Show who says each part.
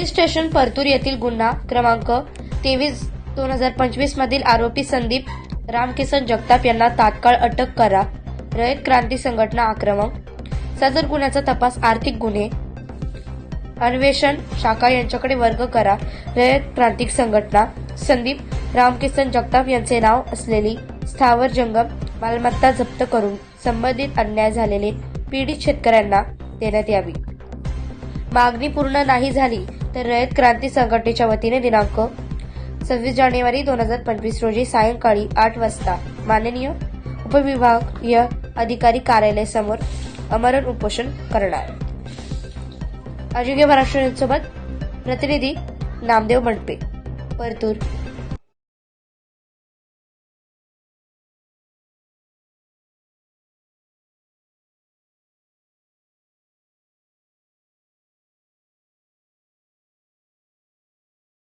Speaker 1: Police station Partur येथील गुन्हा क्रमांक तेवीस दोन हजार पंचवीस मधील आरोपी संदीप रामकिसन जगताप यांना तात्काळ अटक करा. रयत क्रांती संघटना आक्रमक. सदर गुन्ह्याचा तपास आर्थिक गुन्हे. अन्वेषण शाखा यांच्याकडे वर्ग करा. रयत क्रांतिक संघटना. संदीप रामकिसन जगताप यांचे नाव असलेली स्थावर जंगम मालमत्ता जप्त करून संबंधित अन्याय झालेले पीडित शेतकऱ्यांना देण्यात यावी. मागणी पूर्ण नाही झाली तर रयत क्रांती संघटनेच्या वतीने दिनांक सव्वीस जानेवारी दोन हजार पंचवीस रोजी सायंकाळी आठ वाजता माननीय उपविभागीय अधिकारी कार्यालय समोर अमरण उपोषण करणार. अजिंक्य महाराष्ट्र न्यूजसोबत प्रतिनिधी नामदेव मंडपे परतूर